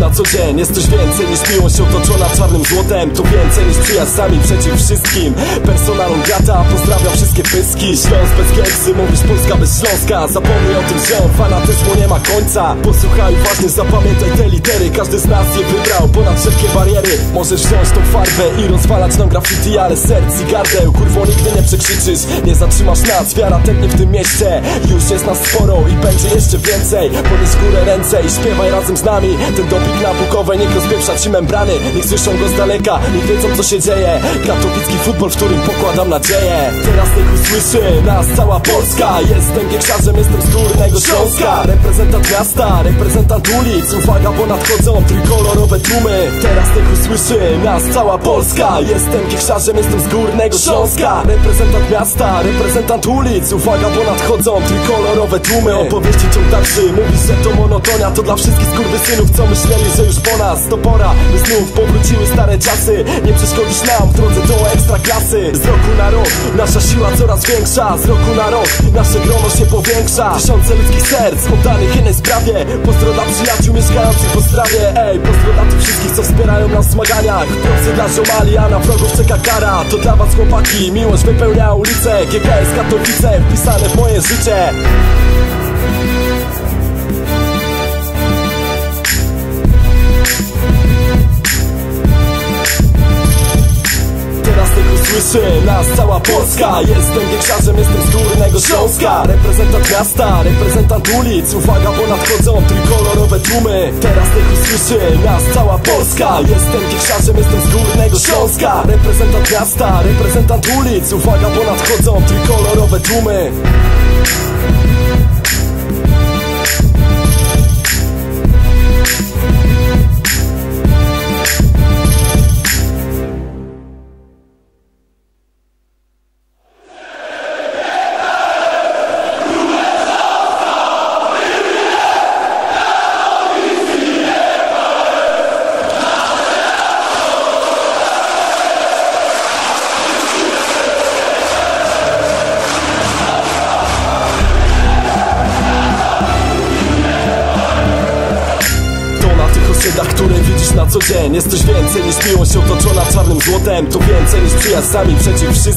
na co dzień? Jest coś więcej niż miłość otoczona czarnym złotem. To więcej niż przyjaźń przeciw wszystkim. Personalom gata, pozdrawiam wszystkie pyski. Śląsk bez kieksy, mówisz Polska bez Śląska. Zapomnij o tym, że fanatyzmu nie ma końca. Posłuchaj uważnie, zapamiętaj te litery. Każdy z nas je wybrał ponad wszelkie bariery. Możesz wziąć tą farbę i rozwalać nam graffiti Ale serc i gardeł, kurwo nigdy nie przekrzyczysz. Nie zatrzymasz nas, wiara tętnie w tym mieście. Już jest nas sporo i będzie jeszcze więcej. Podnieś górę ręce i śpiewaj razem z nami. Ten dopik na bukowej niech rozpieprza ci membrany. Niech słyszą go z daleka, niech wiedzą co się dzieje. Katowicki futbol, w którym pokładam nadzieję. Teraz niech usłyszy nas cała Polska. Jestem giekszarzem, jestem z Górnego Śląska. Reprezentant miasta, reprezentant ulic. Uwaga, bo nadchodzą trójkolorowe tłumy. Teraz niech usłyszy nas cała Polska. Jestem giekszarzem, jestem z Górnego Śląska. Reprezentant miasta, reprezentant ulic. Uwaga, bo nadchodzą trójkolorowe tłumy. Opowieści ciąg dalszy, mówisz, że to monotonia To dla wszystkich skurwysynów, co myśleli, że już po nas To pora, by znów powróciły stare czasy. Nie przeszkodzisz nam w drodze do ekstra klasy Z roku na rok, nasza siła coraz większa. Z roku na rok, nasze grono się powiększa. Tysiące ludzkich serc, oddanych jednej sprawie. Pozdro dla przyjaciół mieszkających po strawie Ej, pozdro dla tych wszystkich, co wspierają nas w zmaganiach. Procy dla ziomali, a na wrogów czeka kara. To dla was chłopaki, miłość wypełnia ulice. GKS Katowice, wpisane w moje życie słyszy nas cała Polska. Jestem wiekszarzem, jestem z Górnego Śląska. Reprezentant miasta, reprezentant ulic. Uwaga, bo nadchodzą trójkolorowe tłumy. Teraz tego słyszy nas cała Polska. Jestem wiekszarzem, jestem z Górnego Śląska. Reprezentant miasta, reprezentant ulic. Uwaga, bo nadchodzą trójkolorowe tłumy widzisz na co dzień. Jest coś więcej niż miłość otoczona czarnym złotem. To więcej niż przyjaźń przeciw wszystkim